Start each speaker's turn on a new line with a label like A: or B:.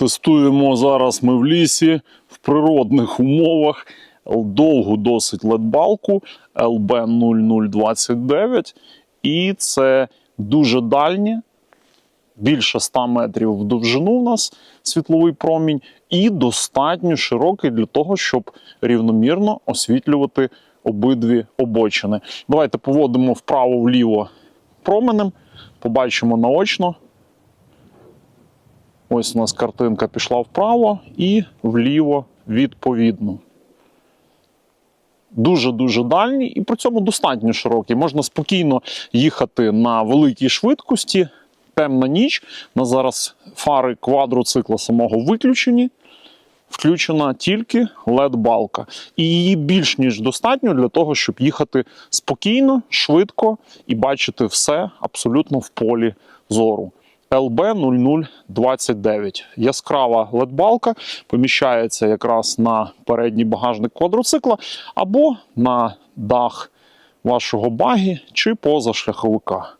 A: Тестуємо зараз ми в лісі в природних умовах довгу досить ледбалку LB0029. І це дуже дальнє, більше 100 метрів в довжину в нас світловий промінь, і достатньо широкий для того, щоб рівномірно освітлювати обидві обочини. Давайте поводимо вправо-вліво променем, побачимо наочно. Ось у нас картинка пішла вправо і вліво відповідно. Дуже-дуже дальній і при цьому достатньо широкий. Можна спокійно їхати на великій швидкості. Темна ніч. У нас зараз фари квадроцикла самого виключені. Включена тільки LED-балка. І її більш ніж достатньо для того, щоб їхати спокійно, швидко і бачити все абсолютно в полі зору. LB0029. Яскрава LED-балка поміщається якраз на передній багажник квадроцикла або на дах вашого багі чи позашляховика.